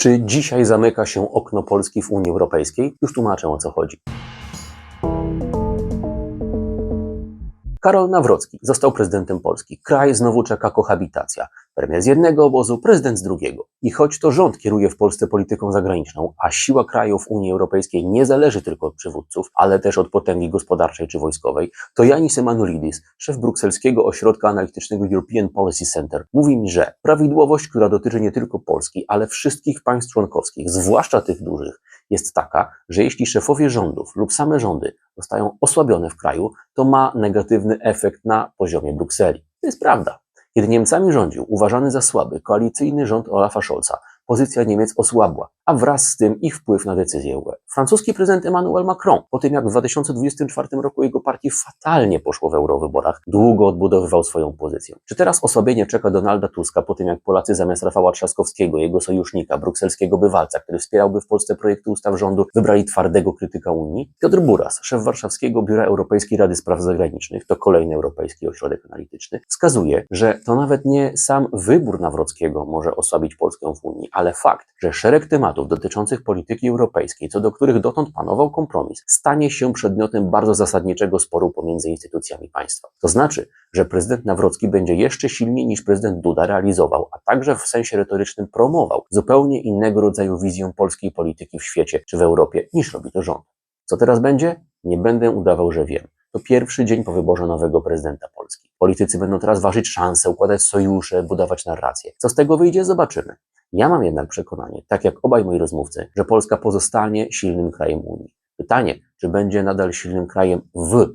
Czy dzisiaj zamyka się okno Polski w Unii Europejskiej? Już tłumaczę o co chodzi. Karol Nawrocki został prezydentem Polski. Kraj znowu czeka kohabitacja. Premier z jednego obozu, prezydent z drugiego. I choć to rząd kieruje w Polsce polityką zagraniczną, a siła kraju w Unii Europejskiej nie zależy tylko od przywódców, ale też od potęgi gospodarczej czy wojskowej, to Janis Emanuelidis, szef brukselskiego ośrodka analitycznego European Policy Center, mówi mi, że prawidłowość, która dotyczy nie tylko Polski, ale wszystkich państw członkowskich, zwłaszcza tych dużych, jest taka, że jeśli szefowie rządów lub same rządy zostają osłabione w kraju, to ma negatywny efekt na poziomie Brukseli. To jest prawda. Kiedy Niemcami rządził uważany za słaby koalicyjny rząd Olafa Scholza, pozycja Niemiec osłabła, a wraz z tym ich wpływ na decyzje UE. Francuski prezydent Emmanuel Macron, po tym jak w 2024 roku jego partii fatalnie poszło w eurowyborach, długo odbudowywał swoją pozycję. Czy teraz osłabienie czeka Donalda Tuska po tym, jak Polacy zamiast Rafała Trzaskowskiego, jego sojusznika, brukselskiego bywalca, który wspierałby w Polsce projekty ustaw rządu, wybrali twardego krytyka Unii? Piotr Buras, szef warszawskiego Biura Europejskiej Rady Spraw Zagranicznych, to kolejny europejski ośrodek analityczny, wskazuje, że to nawet nie sam wybór Nawrockiego może osłabić Polskę w Unii, ale fakt, że szereg tematów dotyczących polityki europejskiej, co do których dotąd panował kompromis, stanie się przedmiotem bardzo zasadniczego sporu pomiędzy instytucjami państwa. To znaczy, że prezydent Nawrocki będzie jeszcze silniej niż prezydent Duda realizował, a także w sensie retorycznym promował zupełnie innego rodzaju wizję polskiej polityki w świecie czy w Europie, niż robi to rząd. Co teraz będzie? Nie będę udawał, że wiem. To pierwszy dzień po wyborze nowego prezydenta Polski. Politycy będą teraz ważyć szanse, układać sojusze, budować narrację. Co z tego wyjdzie, zobaczymy. Ja mam jednak przekonanie, tak jak obaj moi rozmówcy, że Polska pozostanie silnym krajem Unii. Pytanie, czy będzie nadal silnym krajem w